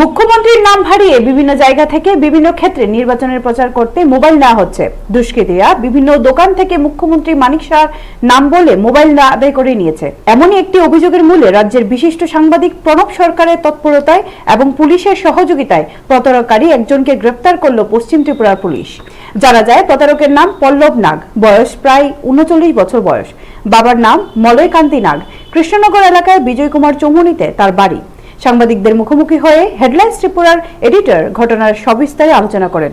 মুখ্যমন্ত্রীর নাম হারিয়ে বিভিন্ন জায়গা থেকে বিভিন্ন ক্ষেত্রে নির্বাচনের প্রচার করতে মোবাইল নেওয়া হচ্ছে। দুষ্কৃতীরা বিভিন্ন দোকান থেকে মুখ্যমন্ত্রী মানিক শাহর নাম বলে মোবাইল না আদায় করে নিয়েছে। এমনই একটি অভিযোগের মূলে রাজ্যের বিশিষ্ট সাংবাদিক প্রণব সরকারের তৎপরতায় এবং পুলিশের সহযোগিতায় প্রতারকারী একজনকে গ্রেপ্তার করল পশ্চিম ত্রিপুরার পুলিশ। জানা যায়, প্রতারকের নাম পল্লব নাগ। বয়স প্রায় উনচল্লিশ বছর বয়স। বাবার নাম মলয়কান্তি নাগ। কৃষ্ণনগর এলাকায় বিজয় কুমার চৌমুনিতে তার বাড়ি। সাংবাদিকদের মুখোমুখি হয়ে হেডলাইন্স ত্রিপুরার এডিটর ঘটনার সবিস্তারে আলোচনা করেন।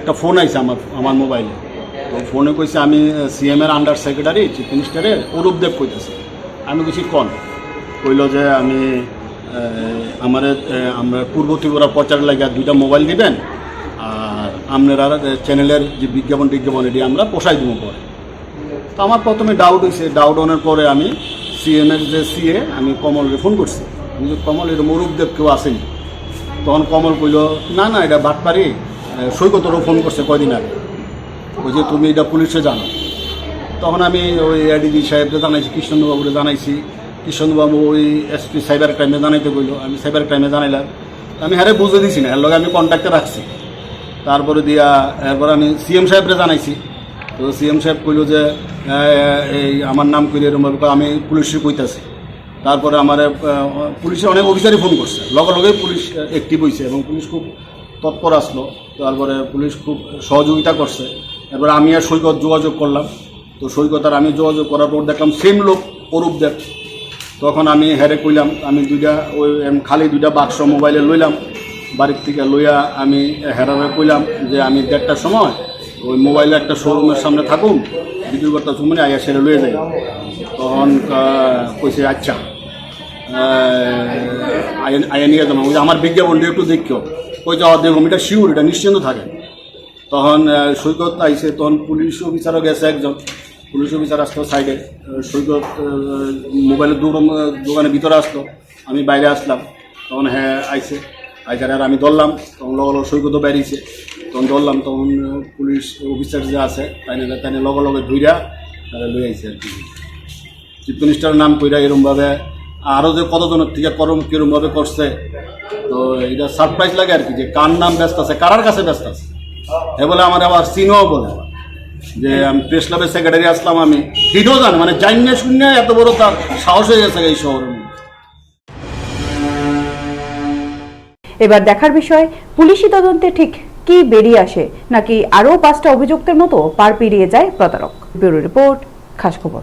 একটা ফোন আইছে আমার আমার মোবাইলে। তো ফোনে কইছে, আমি সিএম এর আন্ডার সেক্রেটারি চিফ মিনিস্টারের অরূপ দেব কইতেছি। আমি কিছু কন? কইল যে, আমি আমার আমরা পূর্ব ত্রিপুরা প্রচার লাগে দুইটা মোবাইল দিবেন, আর আপনারা চ্যানেলের যে বিজ্ঞাপন টিজ্ঞাপন এটি আমরা পোষাই দেবো পরে। তো আমার প্রথমে ডাউট হয়েছে। ডাউট হওয়ার পরে আমি সিএম এর যে সিএ আমি কমলকে ফোন করছি। আমি কমল, এটা অরূপ দেব কেউ আসেনি তখন কমল কইল, না না, এটা বাটপারি সৈকতরও ফোন করছে কয়দিন আগে। ওই যে তুমি এটা পুলিশে জানো। তখন আমি ওই এডিজি সাহেবকে জানাইছি কৃষ্ণবাবুরে জানাইছি। কৃষ্ণবাবু ওই এসপি সাইবার ক্রাইমে জানাইতে কইল, আমি সাইবার ক্রাইমে জানাইলাম। আমি হ্যাঁ বুঝে দিছি না, এর লগে আমি কন্ট্যাক্টে রাখছি। তারপরে দিয়া, এরপর আমি সিএম সাহেবরে জানাইছি। তো সিএম সাহেব কইল যে এই আমার নাম এরকম ভাবে আমি পুলিশে কইতাছি। তারপরে আমার পুলিশে অনেক অফিসারই ফোন করছে। লগে লগে পুলিশ অ্যাক্টিভ হয়েছে এবং পুলিশ খুব তৎপর আসলো। তারপরে পুলিশ খুব সহযোগিতা করছে। এরপরে আমি আর সৈকত যোগাযোগ করলাম। তো সৈকত আর আমি যোগাযোগ করার পর দেখলাম সেম লোক, অরূপ দেব। তখন আমি হেরে কইলাম, আমি দুইটা ওই খালি দুইটা বাক্স মোবাইলে লইলাম। বাড়ির থেকে লইয়া আমি হেরারে কইলাম যে আমি দেড়টার সময় ওই মোবাইলে একটা শোরুমের সামনে থাকুন। ভিডিও করতে সময় আইয়া সেরে লইয়ে যাই তখন কইছে আচ্ছা আইয়া নিয়ে ওই আমার বিজ্ঞাপনটা একটু দেখিও ওই যাওয়া দেখুন এটা শিওর এটা নিশ্চিন্ত থাকে। তখন সৈকত আইসে তখন পুলিশ অফিসারও গেছে একজন। পুলিশ অফিসার আসতো সাইডে। সৈকত মোবাইলের দোকান দোকানের ভিতরে আসতো আমি বাইরে আসলাম। তখন হ্যাঁ আইসে আইসার আর আমি ধরলাম, তখন লগে লগে সৈকতও বেরিয়েছে। তখন ধরলাম, তখন পুলিশ অফিসার যে আছে তাই তাই লগে লগে ধুইরা তারা লই আইসে আর কি। চিফ মিনিস্টারের নাম কইরা এরমভাবে আরও যে কতজনের থেকে করম, কিরমভাবে করছে, তো এটা সারপ্রাইজ লাগে আর কি যে কার নাম ব্যস্ত আছে, কারার কাছে ব্যস্ত আছে। এ বলে আমার আবার সিনও বলে। যে আমি প্রেস ক্লাবের সেক্রেটারি আসলাম আমি। হিটও জানে মানে জানিয়ে শূন্য এত বড় তার সাহস হয়ে গেছে এই শহরের এবার দেখার বিষয়, পুলিশি তদন্তে ঠিক কি বেরিয়ে আসে, নাকি আরও পাঁচটা অভিযুক্তের মতো পার পেরিয়ে যায় প্রতারক? ব্যুরো রিপোর্ট খাস খবর